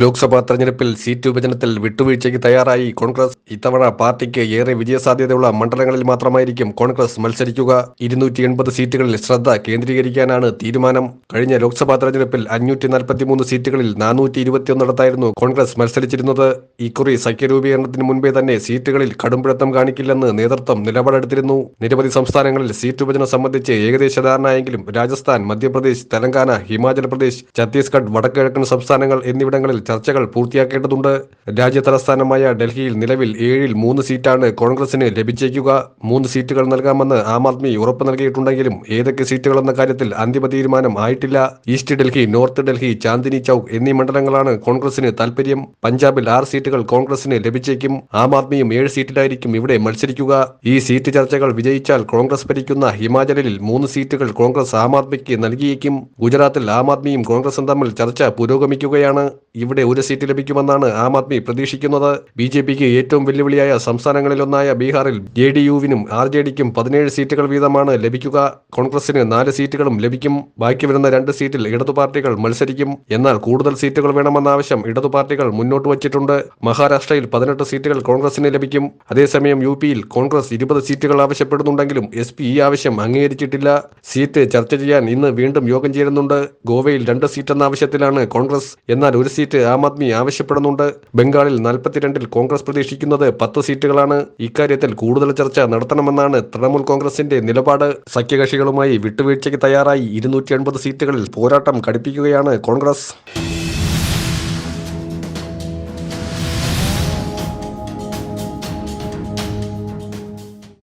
ലോക്സഭാ തെരഞ്ഞെടുപ്പിൽ സീറ്റ് വിഭജനത്തിൽ വിട്ടുവീഴ്ചയ്ക്ക് തയ്യാറായി കോൺഗ്രസ്. ഇത്തവണ പാർട്ടിക്ക് ഏറെ വിജയസാധ്യതയുള്ള മണ്ഡലങ്ങളിൽ മാത്രമായിരിക്കും കോൺഗ്രസ് മത്സരിക്കുക. ഇരുന്നൂറ്റി എൺപത് സീറ്റുകളിൽ ശ്രദ്ധ കേന്ദ്രീകരിക്കാനാണ് തീരുമാനം. കഴിഞ്ഞ ലോക്സഭാ തെരഞ്ഞെടുപ്പിൽ അഞ്ഞൂറ്റി നാൽപ്പത്തിമൂന്ന് സീറ്റുകളിൽ നാനൂറ്റി ഇരുപത്തിയൊന്നിടത്തായിരുന്നു കോൺഗ്രസ് മത്സരിച്ചിരുന്നത്. ഇക്കുറി സഖ്യരൂപീകരണത്തിന് മുൻപേ തന്നെ സീറ്റുകളിൽ കടുംപിടുത്തം കാണിക്കില്ലെന്ന് നേതൃത്വം നിലപാടെടുത്തിരുന്നു. നിരവധി സംസ്ഥാനങ്ങളിൽ സീറ്റ് വിഭജനം സംബന്ധിച്ച് ഏകദേശ ധാരണയെങ്കിലും രാജസ്ഥാൻ മധ്യപ്രദേശ് തെലങ്കാന ഹിമാചൽ പ്രദേശ് ഛത്തീസ്ഗഡ് വടക്കുകിഴക്കൻ സംസ്ഥാനങ്ങൾ എന്നിവിടങ്ങളിൽ ചർച്ചകൾ പൂർത്തിയാക്കേണ്ടതുണ്ട്. രാജ്യതലസ്ഥാനമായ ഡൽഹിയിൽ നിലവിൽ ഏഴിൽ മൂന്ന് സീറ്റാണ് കോൺഗ്രസിന് ലഭിച്ചേക്കുക. മൂന്ന് സീറ്റുകൾ നൽകാമെന്ന് ആം ആദ്മി ഉറപ്പ് നൽകിയിട്ടുണ്ടെങ്കിലും ഏതൊക്കെ സീറ്റുകളെന്ന കാര്യത്തിൽ അന്തിമ തീരുമാനം ആയിട്ടില്ല. ഈസ്റ്റ് ഡൽഹി നോർത്ത് ഡൽഹി ചാന്ദിനി ചൌക്ക് എന്നീ മണ്ഡലങ്ങളാണ് കോൺഗ്രസിന് താൽപര്യം. പഞ്ചാബിൽ ആറ് സീറ്റുകൾ കോൺഗ്രസിന് ലഭിച്ചേക്കും. ആം ആദ്മിയും ഏഴ് സീറ്റിലായിരിക്കും ഇവിടെ മത്സരിക്കുക. ഈ സീറ്റ് ചർച്ചകൾ വിജയിച്ചാൽ കോൺഗ്രസ് ഭരിക്കുന്ന ഹിമാചലിൽ മൂന്ന് സീറ്റുകൾ കോൺഗ്രസ് ആം ആദ്മിക്ക് നൽകിയേക്കും. ഗുജറാത്തിൽ ആം ആദ്മിയും കോൺഗ്രസും തമ്മിൽ ചർച്ച പുരോഗമിക്കുകയാണ്. ഇവിടെ ഒരു സീറ്റ് ലഭിക്കുമെന്നാണ് ആം ആദ്മി പ്രതീക്ഷിക്കുന്നത്. ബി ജെ പിക്ക് ഏറ്റവും വെല്ലുവിളിയായ സംസ്ഥാനങ്ങളിലൊന്നായ ബീഹാറിൽ ജെ ഡി യുവിനും ആർ ജെ ഡിക്കും പതിനേഴ് സീറ്റുകൾ വീതമാണ് ലഭിക്കുക. കോൺഗ്രസിന് നാല് സീറ്റുകളും ലഭിക്കും. ബാക്കി വരുന്ന രണ്ട് സീറ്റിൽ ഇടതു പാർട്ടികൾ മത്സരിക്കും. എന്നാൽ കൂടുതൽ സീറ്റുകൾ വേണമെന്ന ആവശ്യം ഇടതു പാർട്ടികൾ മുന്നോട്ട് വച്ചിട്ടുണ്ട്. മഹാരാഷ്ട്രയിൽ പതിനെട്ട് സീറ്റുകൾ കോൺഗ്രസിന് ലഭിക്കും. അതേസമയം യു പിയിൽ കോൺഗ്രസ് ഇരുപത് സീറ്റുകൾ ആവശ്യപ്പെടുന്നുണ്ടെങ്കിലും എസ് പി ഈ ആവശ്യം അംഗീകരിച്ചിട്ടില്ല. സീറ്റ് ചർച്ച ചെയ്യാൻ ഇന്ന് വീണ്ടും യോഗം ചേരുന്നുണ്ട്. ഗോവയിൽ രണ്ട് സീറ്റ് എന്ന ആവശ്യത്തിലാണ് കോൺഗ്രസ്. എന്നാൽ ഒരു സീറ്റ് ആം ആദ്മി ആവശ്യപ്പെടുന്നുണ്ട്. ബംഗാളിൽ നാൽപ്പത്തിരണ്ടിൽ കോൺഗ്രസ് പ്രതീക്ഷിക്കുന്നത് പത്ത് സീറ്റുകളാണ്. ഇക്കാര്യത്തിൽ കൂടുതൽ ചർച്ച നടത്തണമെന്നാണ് തൃണമൂൽ കോൺഗ്രസിന്റെ നിലപാട്. സഖ്യകക്ഷികളുമായി വിട്ടുവീഴ്ചയ്ക്ക് തയ്യാറായി ഇരുന്നൂറ്റി സീറ്റുകളിൽ പോരാട്ടം കടുപ്പിക്കുകയാണ് കോൺഗ്രസ്.